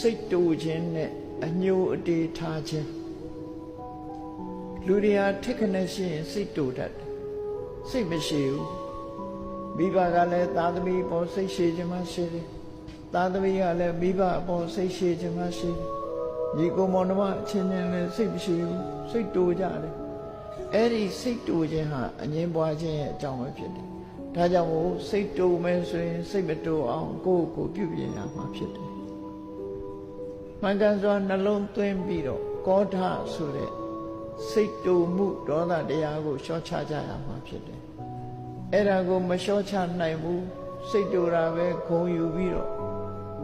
စိတ်တူခြင်းနဲ့အညိုအတေးထားခြင်းလူတွေဟာထစ်ခနဲ့ရှိရင်စိတ်တူတတ်တယ်စိတ်မရှိဘူးမိဘကလည်းသာသမီပေါ်စိတ်ရှိခြင်းမရှိတယ်သာသမီကလည်းမိဘအပေါ်စိတ်ရှိခြင်းမရှိတယ်ညီကိုမောင်နှမအချင်းချင်းလည်းစိတ်မရှိဘူးစိတ်တူကြတယ်အဲ့ဒီစိတ်တူခြင်းဟာအငြင်းပွားခြင်းရဲ့အကြောင်းပဲဖြစ်တယ်ဒါကြောင့်မို့စိတ်တူမယ်ဆိုရင်စိတ်မတူအောင်ကိုယ့်ကိုယ်ပြုပြင်ရမှာဖြစ်တယ် မှန်ကန်စွာနှလုံးသွင်းပြီးတော့ကောဓဆိုတဲ့စိတ်တူမှုဒေါသတရားကိုလျှော့ချကြရမှာဖြစ်တယ်အဲ့ဒါကိုမလျှော့ချနိုင်ဘူးစိတ်တူတာပဲဂုံယူပြီးတော့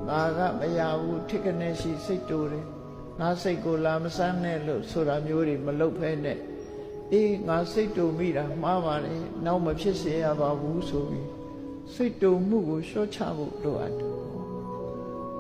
ငါကမရဘူးထိကနေရှိစိတ်တူတယ်ငါစိတ်ကိုလာမစမ်းနဲ့လို့ဆိုတာမျိုးတွေမလုပ်ဖဲနဲ့အေးငါစိတ်တူမိတာမှားပါတယ်နောက်မဖြစ်စေရပါဘူးဆိုပြီးစိတ်တူမှုကိုလျှော့ချဖို့လိုအပ်တယ်။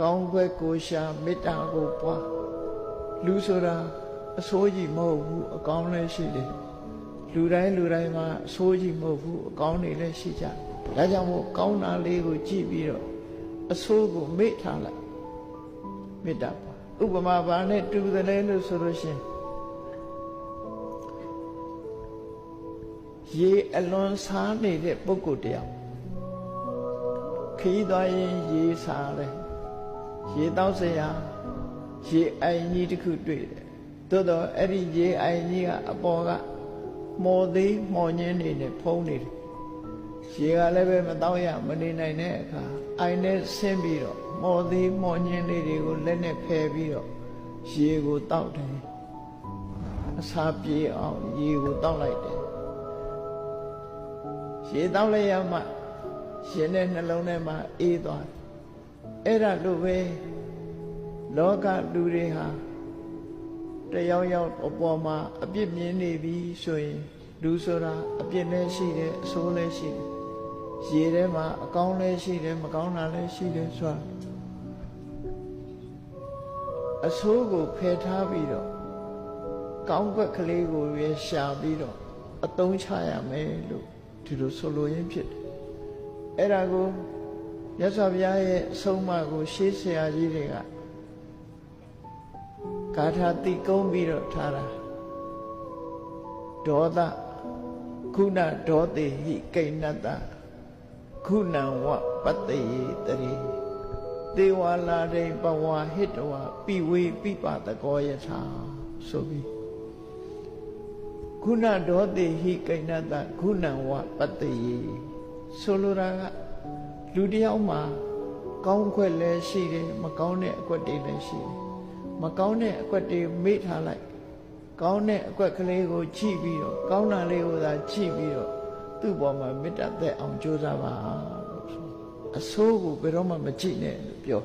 ကောင်းကွက်ကိုရှာမေတ္တာကိုပွားလူဆိုတာအဆိုးကြီးမဟုတ်ဘူးအကောင်းလည်းရှိတယ်လူတိုင်းလူတိုင်းမှာအဆိုးကြီးမဟုတ်ဘူးအကောင်းတွေလည်းရှိကြဒါကြောင့်မို့ကောင်းတာလေးကိုကြည့်ပြီးတော့အဆိုးကိုမေ့ထားလိုက်မေတ္တာပါဥပမာဘာနဲ့တူတယ်လဲလို့ဆိုလို့ရှိရင်ရေအလွန်စားနေတဲ့ပုဂ္ဂိုလ်တယောက်ခီးသွားရင်ရေစားတယ် ရေတောက်စရာရေအိုင်ကြီးတစ်ခုတွေ့တယ်သို့တော့အဲ့ဒီရေအိုင်ကြီးကအပေါ်ကမော်သေးမော်ညင်းနေနဲ့ဖုံးနေတယ်ရေကလည်းပဲမတောက်ရမနေနိုင်တဲ့အခါအိုင်နဲ့ဆင်းပြီးတော့မော်သေးမော်ညင်းလေးတွေကိုလက်နဲ့ဖယ်ပြီးတော့ရေကိုတောက်တယ်အစာပြေအောင်ရေကိုတောက်လိုက်တယ်ရေတောက်လိုက်ရမှရှင်တဲ့နှလုံးထဲမှာအေးသွားတယ် အဲ့ဒါလိုပဲလောကလူတွေဟာတယောက်ယောက်အပေါ်မှာအပြစ်မြင်နေပြီဆိုရင်လူဆိုတာအပြစ်လည်းရှိတယ်အဆိုးလည်းရှိတယ်ရေထဲမှာအကောင်းလည်းရှိတယ်မကောင်းတာလည်းရှိတယ်ဆိုတာအဆိုးကိုဖယ်ထားပြီးတော့ကောင်းကွက်ကလေးကိုရရှာပြီးတော့အသုံးချရမယ်လို့ဒီလိုဆိုလိုရင်းဖြစ်တယ်အဲ့ဒါကို မြတ်စွာဘုရားရဲ့အဆုံးအမကို ရှေးဆရာကြီးတွေကဂါထာတိကုံးပြီးတော့ထားတာဒေါသခုနဒေါတိဟိကိဏတ္တခုနံဝပတ္တိတရိသေဝလာရိဘဝဟိတဝပိဝေပိပတကောယထာဆိုပြီးခုနဒေါတိဟိကိဏတ္တခုနံဝပတ္တိဆိုလိုတာက လူတယောက်မှာကောင်းခွက်လည်းရှိတယ်မကောင်းတဲ့အကွက်တွေလည်းရှိတယ်မကောင်းတဲ့အကွက်တွေမေ့ထားလိုက်ကောင်းတဲ့အကွက်ကလေးကိုကြည့်ပြီးတော့ကောင်းတာလေးကိုသာကြည့်ပြီးတော့သူ့ပေါ်မှာမေတ္တာသက်အောင်ကြိုးစားပါလို့ဆိုအဆိုးကိုဘယ်တော့မှမကြည့်နဲ့လို့ပြော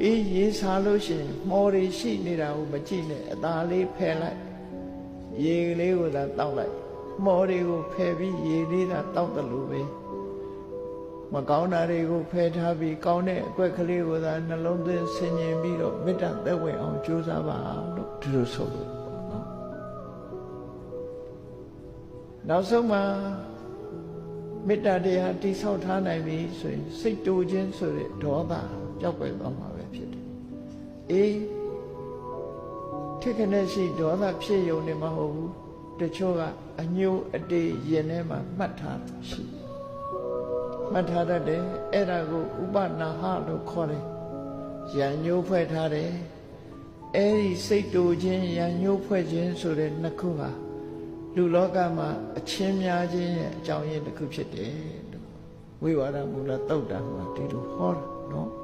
အေးရေးစားလို့ရှိရင်မော်တွေရှိနေတာကိုမကြည့်နဲ့အသာလေးဖယ်လိုက်ရေလေးကိုသာတောက်လိုက်မော်တွေကိုဖယ်ပြီးရေလေးသာတောက်တယ်လို့ပဲ မကောင်းတာတွေကိုဖယ်ထားပြီးကောင်းတဲ့အကွက်ကလေးကိုသာနှလုံးသွင်းဆင်ញင်ပြီးတော့မေတ္တာသက်ဝင်အောင်ကြိုးစားပါလို့ဒီလိုဆိုလို့ပေါ့နော်နောက်ဆုံးမှာမေတ္တာတရားတိဆောက်ထားနိုင်ပြီဆိုရင်စိတ်တူခြင်းဆိုတဲ့ဒေါသပျောက်ကွယ်သွားမှာပဲဖြစ်တယ်အေးထိခနဲ့ရှိဒေါသဖြစ်ယုံနေမှာမဟုတ်ဘူးတချို့ကအညိုအတေးရင်ထဲမှာမှတ်ထားရှိတယ် မှတ်ထားတတ်တယ်အဲ့ဒါကိုဥပနာဟလို့ခေါ်တယ်ရံညိုးဖွဲ့ထားတယ်အဲ့ဒီစိတ်တူခြင်းရံညိုးဖွဲ့ခြင်းဆိုတဲ့နှစ်ခုဟာလူလောကမှာအချင်းများခြင်းရဲ့အကြောင်းရင်းတစ်ခုဖြစ်တယ်လို့ဝိဝါဒမူလတုတ်တာမှာဒီလိုဟောတာနော်